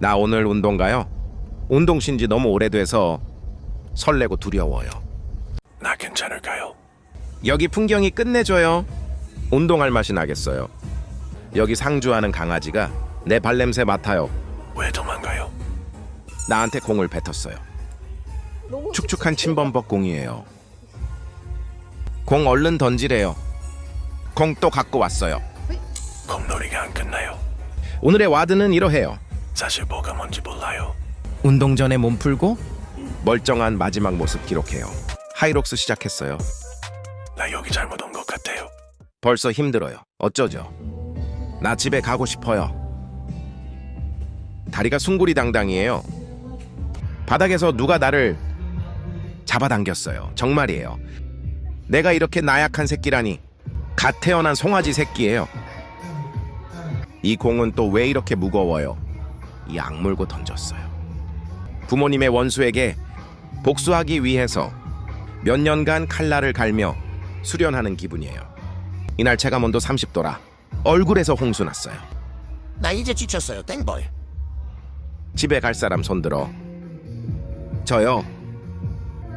나 오늘 운동 가요? 운동 쉰지 너무 오래돼서 설레고 두려워요. 나 괜찮을까요? 여기 풍경이 끝내줘요. 운동할 맛이 나겠어요. 여기 상주하는 강아지가 내 발냄새 맡아요. 왜 도망가요? 나한테 공을 뱉었어요. 축축한 침범벅 공이에요. 공 얼른 던지래요. 공 또 갖고 왔어요. 공놀이가 안 끝나요. 오늘의 와드는 이러해요. 사실 뭐가 뭔지 몰라요. 운동 전에 몸 풀고 멀쩡한 마지막 모습 기록해요. 하이록스 시작했어요. 나 여기 잘못 온 것 같아요. 벌써 힘들어요. 어쩌죠? 나 집에 가고 싶어요. 다리가 숭구리당당이에요. 바닥에서 누가 나를 잡아당겼어요. 정말이에요. 내가 이렇게 나약한 새끼라니. 갓 태어난 송아지 새끼예요. 이 공은 또 왜 이렇게 무거워요? 이 악물고 던졌어요. 부모님의 원수에게 복수하기 위해서 몇 년간 칼날을 갈며 수련하는 기분이에요. 이날 체감온도 30도라 얼굴에서 홍수 났어요. 나 이제 지쳤어요, 땡벌. 집에 갈 사람 손들어. 저요.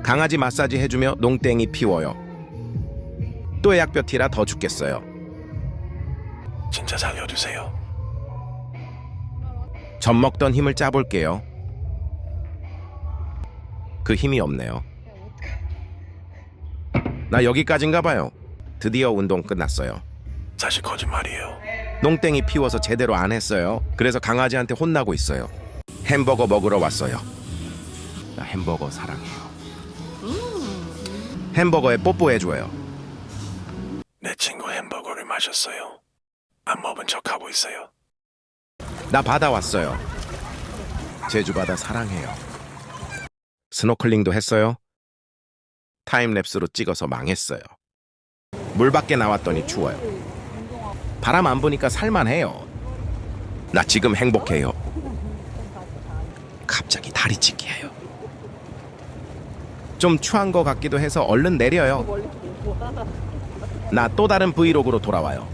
강아지 마사지 해주며 농땡이 피워요. 또 약볕이라 더 죽겠어요. 진짜 살려주세요. 젖 먹던 힘을 짜볼게요. 그 힘이 없네요. 나 여기까지인가 봐요. 드디어 운동 끝났어요. 사실 거짓말이에요. 농땡이 피워서 제대로 안 했어요. 그래서 강아지한테 혼나고 있어요. 햄버거 먹으러 왔어요. 나 햄버거 사랑해요. 햄버거에 뽀뽀해줘요. 내 친구 햄버거를 마셨어요. 안 먹은 척하고 있어요. 나 바다 왔어요. 제주 바다 사랑해요. 스노클링도 했어요. 타임랩스로 찍어서 망했어요. 물 밖에 나왔더니 추워요. 바람 안 부니까 살만해요. 나 지금 행복해요. 갑자기 다리 찢기 해요. 좀 추한 것 같기도 해서 얼른 내려요. 나 또 다른 브이로그로 돌아와요.